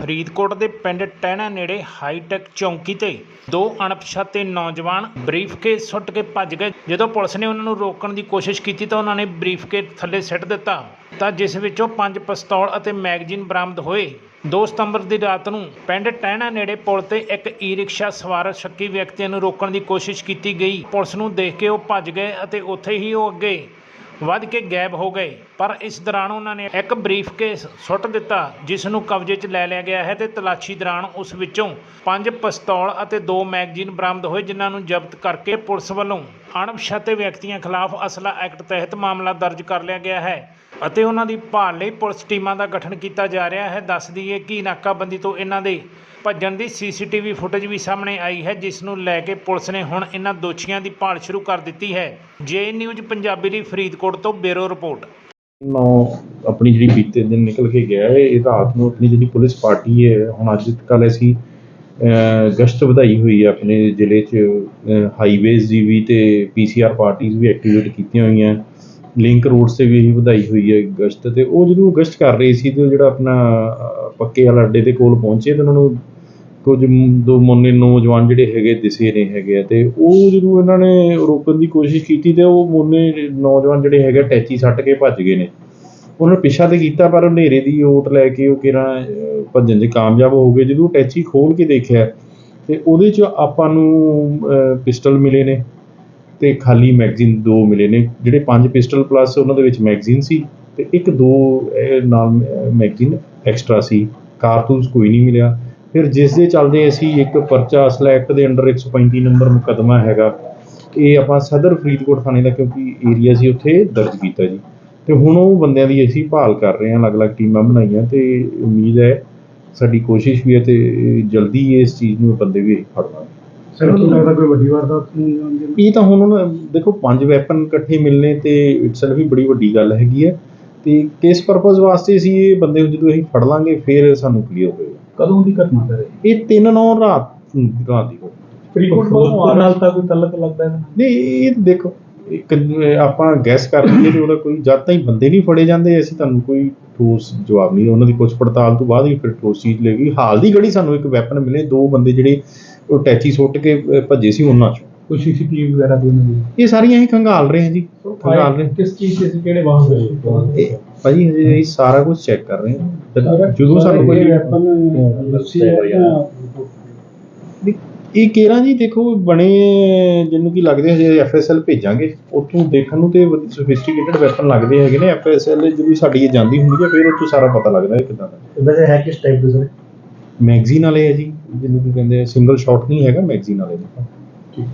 ਫਰੀਦਕੋਟ ਦੇ ਪਿੰਡ ਟਹਿਣਾ ਨੇੜੇ ਹਾਈਟੈਕ ਚੌਂਕੀ ਤੇ ਦੋ ਅਣਪਛਾਤੇ ਨੌਜਵਾਨ ਬਰੀਫਕੇਸ ਸੁੱਟ ਕੇ ਭੱਜ ਗਏ। ਜਦੋਂ ਪੁਲਿਸ ਨੇ ਉਹਨਾਂ ਨੂੰ ਰੋਕਣ ਦੀ ਕੋਸ਼ਿਸ਼ ਕੀਤੀ ਤਾਂ ਉਹਨਾਂ ਨੇ ਬਰੀਫਕੇਸ ਥੱਲੇ ਸਿੱਟ ਦਿੱਤਾ। ਤਾਂ ਜਿਸ ਵਿੱਚੋਂ ਪੰਜ ਪਿਸਤੌਲ ਅਤੇ ਮੈਗਜ਼ੀਨ ਬਰਾਮਦ ਹੋਏ। 2 ਸਤੰਬਰ ਦੀ ਰਾਤ ਨੂੰ ਪਿੰਡ ਟਹਿਣਾ ਨੇੜੇ ਪੁਲ ਤੇ ਇੱਕ ਈ-ਰਿਕਸ਼ਾ ਸਵਾਰ ਸ਼ੱਕੀ ਵਿਅਕਤੀਆਂ ਨੂੰ ਰੋਕਣ ਦੀ ਕੋਸ਼ਿਸ਼ ਕੀਤੀ ਗਈ। ਪੁਲਿਸ ਨੂੰ ਦੇਖ ਕੇ ਉਹ ਭੱਜ ਗਏ ਅਤੇ ਉੱਥੇ ਹੀ ਉਹ ਅੱਗੇ ਵੱਧ ਕੇ ਗਾਇਬ ਹੋ ਗਏ। ਪਰ ਇਸ ਦੌਰਾਨ ਉਹਨਾਂ ਨੇ ਇੱਕ ਬਰੀਫਕੇਸ ਸੁੱਟ ਦਿੱਤਾ, ਜਿਸ ਨੂੰ ਕਬਜ਼ੇ 'ਚ ਲੈ ਲਿਆ ਗਿਆ ਹੈ ਤੇ ਤਲਾਸ਼ੀ ਦੌਰਾਨ ਉਸ ਵਿੱਚੋਂ ਪੰਜ ਪਿਸਤੌਲ ਅਤੇ ਦੋ ਮੈਗਜ਼ੀਨ ਬਰਾਮਦ ਹੋਏ, ਜਿਨ੍ਹਾਂ ਨੂੰ ਜ਼ਬਤ ਕਰਕੇ ਪੁਲਿਸ ਵੱਲੋਂ ਅਣਪਛਾਤੇ ਵਿਅਕਤੀਆਂ ਖਿਲਾਫ ਅਸਲਾ ਐਕਟ ਤਹਿਤ ਮਾਮਲਾ ਦਰਜ ਕਰ ਲਿਆ ਗਿਆ ਹੈ। ਅਤੇ ਉਹਨਾਂ ਦੀ ਭਾਲ ਲਈ ਪੁਲਿਸ ਟੀਮਾਂ ਦਾ ਗਠਨ ਕੀਤਾ ਜਾ ਰਿਹਾ ਹੈ। ਦੱਸ ਦਈਏ ਕਿ ਨਾਕਾਬੰਦੀ ਤੋਂ ਇਹਨਾਂ ਦੇ ਭੱਜਣ ਦੀ ਸੀਸੀਟੀਵੀ ਫੁਟੇਜ ਵੀ ਸਾਹਮਣੇ ਆਈ ਹੈ, ਜਿਸ ਨੂੰ ਲੈ ਕੇ ਪੁਲਿਸ ਨੇ ਹੁਣ ਇਹਨਾਂ ਦੋਸ਼ੀਆਂ ਦੀ ਭਾਲ ਸ਼ੁਰੂ ਕਰ ਦਿੱਤੀ ਹੈ। ਜੇ ਨਿਊਜ਼ ਪੰਜਾਬੀ ਲਈ ਫਰੀਦਕੋਟ ਤੋਂ ਬਿਊਰੋ ਰਿਪੋਰਟ। ਨੌ, ਆਪਣੀ ਜਿਹੜੀ ਬੀਤੇ ਦਿਨ ਨਿਕਲ ਕੇ ਗਿਆ ਹੈ, ਇਹ ਰਾਤ ਨੂੰ ਆਪਣੀ ਜਿਹੜੀ ਪੁਲਿਸ ਪਾਰਟੀ ਹੈ, ਹੁਣ ਅੱਜ ਕੱਲ੍ਹ ਅਸੀਂ ਗਸ਼ਤ ਵਧਾਈ ਹੋਈ ਹੈ ਆਪਣੇ ਜ਼ਿਲ੍ਹੇ 'ਚ ਹਾਈਵੇਜ਼ ਦੀ ਵੀ ਤੇ ਪੀਸੀਆਰ ਪਾਰਟੀਆਂ ਵੀ ਐਕਟੀਵੇਟ ਕੀਤੀਆਂ ਹੋਈਆਂ। ਲਿੰਕ ਰੋਡ ਤੇ ਵੀ ਵਧਾਈ ਹੋਈ ਹੈ ਗਸ਼ਤ ਤੇ। ਉਹ ਜਦੋਂ ਗਸ਼ਤ ਕਰ ਰਹੇ ਸੀ ਤੇ ਉਹ ਜਿਹੜਾ ਆਪਣਾ ਪੱਕੇ ਵਾਲਾ ਅੱਡੇ ਦੇ ਕੋਲ ਪਹੁੰਚੇ ਤੇ ਉਹਨਾਂ ਨੂੰ ਕੁਝ ਦੋ ਮੁੰਨੇ ਨੌਜਵਾਨ ਜਿਹੜੇ ਹੈਗੇ ਦਿਸੇ ਨੇ ਹੈਗੇ ਆ ਤੇ ਉਹ ਜਦੋਂ ਇਹਨਾਂ ਨੇ ਰੋਕਣ ਦੀ ਕੋਸ਼ਿਸ਼ ਕੀਤੀ ਤੇ ਉਹ ਮੁੰਨੇ ਨੌਜਵਾਨ ਜਿਹੜੇ ਹੈਗੇ ਟੈਚੀ ਸੱਟ ਕੇ ਭੱਜ ਗਏ ਨੇ। ਉਹਨਾਂ ਨੇ ਪਿੱਛਾ ਤੇ ਕੀਤਾ ਪਰ ਉਹ ਹਨੇਰੇ ਦੀ ਓਟ ਲੈ ਕੇ ਉਹ ਕਿਰਾਂ ਭੱਜਣ 'ਚ ਕਾਮਯਾਬ ਹੋ ਗਏ। ਜਦੋਂ ਟੈਚੀ ਖੋਲ ਕੇ ਦੇਖਿਆ ਤੇ ਉਹਦੇ 'ਚ ਆਪਾਂ ਨੂੰ ਪਿਸਟਲ ਮਿਲੇ ਨੇ। ਤੇ ਖਾਲੀ ਮੈਗਜ਼ੀਨ ਦੋ ਮਿਲੇ ਨੇ। ਜਿਹੜੇ ਪੰਜ ਪਿਸਟਲ ਪਲੱਸ ਉਹਨਾਂ ਦੇ ਵਿੱਚ ਮੈਗਜ਼ੀਨ ਸੀ ਤੇ ਇੱਕ ਦੋ, ਇਹ ਨਾਲ ਮੈਗਜ਼ੀਨ ਐਕਸਟਰਾ ਸੀ। ਕਾਰਤੂਸ ਕੋਈ ਨਹੀਂ ਮਿਲਿਆ। ਫਿਰ ਜਿਸ ਦੇ ਚੱਲਦੇ ਅਸੀਂ ਇੱਕ ਪਰਚਾ ਅਸਲਾ ਐਕਟ ਦੇ ਅੰਡਰ 135 ਨੰਬਰ ਮੁਕੱਦਮਾ ਹੈਗਾ। ਇਹ ਆਪਾਂ ਸਦਰ ਫਰੀਦਕੋਟ ਥਾਣੇ ਦਾ ਕਿਉਂਕਿ ਏਰੀਆ ਸੀ, ਉੱਥੇ ਦਰਜ ਕੀਤਾ ਜੀ। ਤੇ ਹੁਣ ਉਹ ਬੰਦਿਆਂ ਦੀ ਅਸੀਂ ਭਾਲ ਕਰ ਰਹੇ ਹਾਂ, ਅਲੱਗ-ਅਲੱਗ ਟੀਮਾਂ ਬਣਾਈਆਂ ਤੇ ਉਮੀਦ ਹੈ ਸਾਡੀ ਕੋਸ਼ਿਸ਼ ਵੀ ਹੈ ਤੇ ਜਲਦੀ ਇਸ ਚੀਜ਼ ਨੂੰ ਬੰਦੇ ਵੀ ਫੜ ਲਾਂਗੇ। ਸਰ ਕੀ ਲੱਗਦਾ ਕੋਈ ਵੱਡੀ ਵਾਰਦਾਤ ਨਹੀਂ ਹੋਣੀ ਇਹ ਤਾਂ ਹੁਣ ਉਹਨਾਂ- ਦੇਖੋ ਪੰਜ ਵੈਪਨ ਇਕੱਠੇ ਮਿਲਨੇ ਤੇ ਇਟਸੈਲਫ ਹੀ ਬੜੀ ਵੱਡੀ ਗੱਲ ਹੈਗੀ ਹੈ। ਤੇ ਕਿਸ ਪਰਪਸ ਵਾਸਤੇ ਅਸੀਂ ਇਹ ਬੰਦੇ ਨੂੰ ਜਦੋਂ ਅਸੀਂ ਫੜ ਲਾਂਗੇ ਫਿਰ ਸਾਨੂੰ ਕਲੀਅਰ ਹੋਏਗਾ। ਕਦੋਂ ਦੀ ਘਟਨਾ ਸਰ ਇਹ ਤਿੰਨ ਨੌ ਰਾਤ ਰਾਤ ਦੀ ਹੋਈ ਫਰੀਦਕੋਟ ਤੋਂ ਨਾਲ ਤਾਂ ਕੋਈ ਤਲਕ ਲੱਗਦਾ ਹੈ? ਨਹੀਂ ਇਹ ਦੇਖੋ ਇੱਕ ਆਪਾਂ ਗੈਸ ਕਰ ਲਈਏ ਤੇ ਉਹਦਾ ਕੋਈ ਜਦ ਤਾਈਂ ਬੰਦੇ ਨਹੀਂ ਫੜੇ ਜਾਂਦੇ ਅਸੀਂ ਤੁਹਾਨੂੰ ਕੋਈ ਠੋਸ ਜਵਾਬ ਨਹੀਂ ਉਹਨਾਂ ਦੀ ਪੁੱਛ ਪੜਤਾਲ ਤੋਂ ਬਾਅਦ ਹੀ ਫਿਰ ਠੋਸ ਚੀਜ਼ ਲੱਗੀ ਹਾਲ ਦੀ ਘੜੀ ਸਾਨੂੰ ਇੱਕ ਵੈਪਨ ਮਿਲੇ ਦੋ ਬੰਦੇ ਜਿਹੜੇ ਉਹ ਟੈਚੀ ਸੁੱਟ ਕੇ ਭੱਜੇ ਸੀ ਉਹਨਾਂ ਚੋਂ। ਕੋਈ ਸੀਸੀਟੀਵੀ ਵਗੈਰਾ ਕੋਈ ਨਹੀਂ ਇਹ ਸਾਰੀਆਂ ਹੀ ਖੰਗਾਲ ਰਹੇ ਹਾਂ ਜੀ। ਖੰਗਾਲ ਰਹੇ। ਕਿਸ ਚੀਜ਼ ਦੇ ਸੀ ਕਿਹੜੇ ਵਾਹਨ ਦੇ ਇਹ ਭਾਜੀ ਹਜੇ ਅਸੀਂ ਸਾਰਾ ਕੁਝ ਚੈੱਕ ਕਰ ਰਹੇ ਹਾਂ ਜਦੋਂ ਸਾਨੂੰ ਕੋਈ ਇਹ ਕੇਰਾਂ ਜੀ ਦੇਖੋ ਬਣੇ ਜਿਹਨੂੰ ਕੀ ਲੱਗਦੇ ਹਜੇ ਐਫਐਸਐਲ ਭੇਜਾਂਗੇ ਉੱਥੋਂ ਦੇਖਣ ਨੂੰ ਤੇ ਸੋਫਿਸਟੀਕੇਟਡ ਵੈਪਨ ਲੱਗਦੇ ਹੈਗੇ ਨੇ। ਐਫਐਸਐਲ ਜਿਹੜੀ ਸਾਡੀ ਇਹ ਜਾਂਦੀ ਹੁੰਦੀ ਹੈ ਫਿਰ ਉੱਥੋਂ ਸਾਰਾ ਪਤਾ ਲੱਗਦਾ ਹੈ ਕਿਦਾਂ ਦਾ। ਵੈਸੇ ਹੈ ਕਿਸ ਟਾਈਪ ਦੇ ਸਰ ਮੈਗਜ਼ੀਨ ਵਾਲੇ ਹੈ ਜੀ। ਜਿਹਨੂੰ ਕੀ ਕਹਿੰਦੇ ਆ ਸਿੰਗਲ ਸ਼ਾਟ ਨਹੀਂ ਹੈਗਾ ਮੈਗਜ਼ੀਨ ਵਾਲੇ ਨੇ